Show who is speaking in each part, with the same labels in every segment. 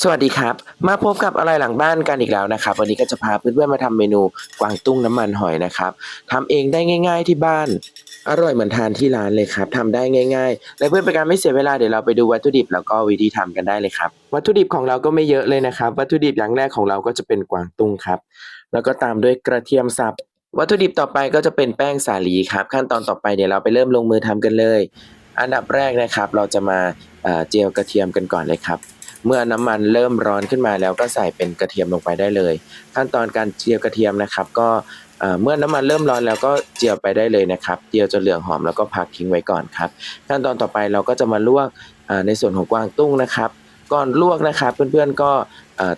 Speaker 1: สวัสดีครับ มาพบกับอะไรหลังบ้านกันอีกแล้วนะครับ วันนี้ก็จะพาเพื่อนๆมาทำเมนูกวางตุ้งน้ำมันหอยนะครับทำเองได้ง่าย ๆที่บ้าน อร่อยเหมือนทานที่ร้านเลยครับทำได้ง่าย ๆ และเพื่อเป็นการไม่เสียเวลาเดี๋ยวเราไปดูวัตถุดิบแล้วก็วิธีทำกันได้เลยครับ วัตถุดิบของเราก็ไม่เยอะเลยนะครับ วัตถุดิบอย่างแรกของเราก็จะเป็นกวางตุ้งครับ แล้วก็ตามด้วยกระเทียมสับ วัตถุดิบต่อไปก็จะเป็นแป้งสาลีครับ ขั้นตอนต่อไปเดี๋ยวเราไปเริ่มลงมือทำกันเลย อันดับแรกนะครับ เราจะมาเอ่อเจียวกระเทียมกันก่อนเลยครับ เมื่อน้ำมันเริ่มร้อนขึ้นมาแล้วก็ใส่เป็นกระเทียมลงไปได้เลย ขั้นตอนการเจียวกระเทียมนะครับ ก็เมื่อน้ำมันเริ่มร้อนแล้วก็เจียวไปได้เลยนะครับ เจียวจนเหลืองหอมแล้วก็พักทิ้งไว้ก่อนครับ ขั้นตอนต่อไปเราก็จะมาลวกในส่วนของกวางตุ้งนะครับ ก่อนลวกนะครับเพื่อนๆก็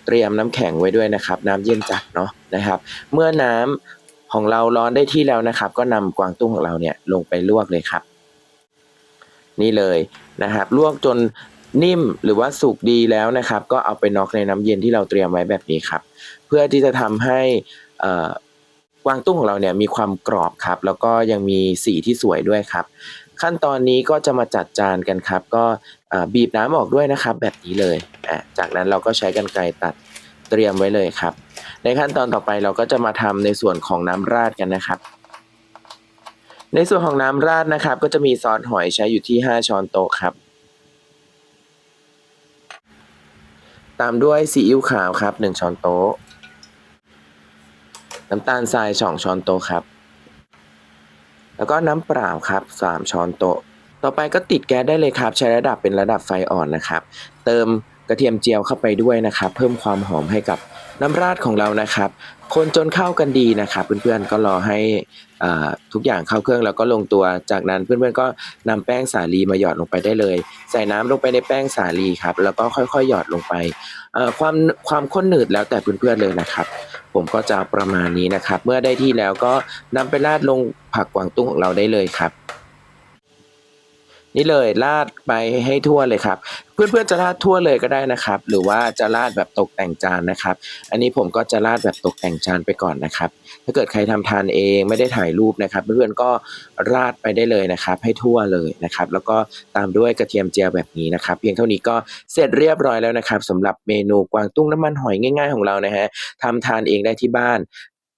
Speaker 1: เตรียมน้ำแข็งไว้ด้วยนะครับ น้ำเย็นจัดเนาะนะครับ เมื่อน้ำของเราร้อนได้ที่แล้วนะครับ ก็นำกวางตุ้งของเราเนี่ยลงไปลวกเลยครับ นี่เลยนะครับ ลวกจน นิ่มหรือว่าสุกดีแล้วนะครับ ก็เอาไปน็อกในน้ำเย็นที่เราเตรียมไว้แบบนี้ครับ เพื่อที่จะทำให้กวางตุ้งของเราเนี่ยมีความกรอบครับ แล้วก็ยังมีสีที่สวยด้วยครับ ขั้นตอนนี้ก็จะมาจัดจานกันครับ ก็บีบน้ำออกด้วยนะครับ แบบนี้เลยอะจากนั้นเราก็ใช้กรรไกรตัดเตรียมไว้เลยครับ ในขั้นตอนต่อไปเราก็จะมาทำในส่วนของน้ำราดกันนะครับในส่วนของน้ำราดนะครับ ก็จะมีซอสหอยใช้อยู่ที่ 5 ช้อนโต๊ะครับ ตามด้วยซีอิ๊วขาวครับ 1 ช้อนโต๊ะ น้ำตาลทราย2ช้อนโต๊ะครับ แล้วก็น้ำเปล่าครับ 3 ช้อนโต๊ะ ต่อไปก็ติดแก๊สได้เลยครับ ใช้ระดับเป็นระดับไฟอ่อนนะครับ เติมกระเทียมเจียวเข้าไปด้วยนะครับ เพิ่มความหอมให้กับ น้ำราดของเรานะครับ คนจนเข้ากันดีนะครับ เพื่อนๆก็รอให้ทุกอย่างเข้าเครื่องแล้วก็ลงตัว จากนั้นเพื่อนๆก็นำแป้งสาลีมาหยอดลงไปได้เลย ใส่น้ำลงไปในแป้งสาลีครับ แล้วก็ค่อยๆหยอดลงไปความความข้นหนืดแล้วแต่เพื่อนๆเลยนะครับ ผมก็จะประมาณนี้นะครับ เมื่อได้ที่แล้วก็นำไปราดลงผักกวางตุ้งของเราได้เลยครับ นี่เลยราดไปให้ทั่วเลยครับ เพื่อนๆจะราดทั่วเลยก็ได้นะครับ หรือว่าจะราดแบบตกแต่งจานนะครับ อันนี้ผมก็จะราดแบบตกแต่งจานไปก่อนนะครับ ถ้าเกิดใครทำทานเองไม่ได้ถ่ายรูปนะครับ เพื่อนๆก็ราดไปได้เลยนะครับ ให้ทั่วเลยนะครับ แล้วก็ตามด้วยกระเทียมเจียวแบบนี้นะครับ เพียงเท่านี้ก็เสร็จเรียบร้อยแล้วนะครับสำหรับเมนูกวางตุ้งน้ำมันหอยง่าย ๆของเรานะฮะทำทานเองได้ที่บ้าน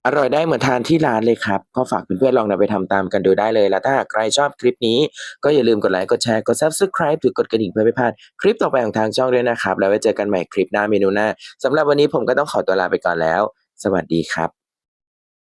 Speaker 1: อร่อยได้เหมือนทานที่ร้านเลยครับ ก็ฝากเพื่อนๆลองนำไปทำตามกันดูได้เลย แล้วถ้าหากใครชอบคลิปนี้ ก็อย่าลืมกดไลค์ กดแชร์ กด subscribe หรือกดกระดิ่งเพื่อไม่พลาดคลิปต่อไปของทางช่องด้วยนะครับ แล้วไว้เจอกันใหม่คลิปหน้าเมนูหน้าสำหรับวันนี้ผมก็ต้องขอตัวลาไปก่อนแล้ว สวัสดีครับ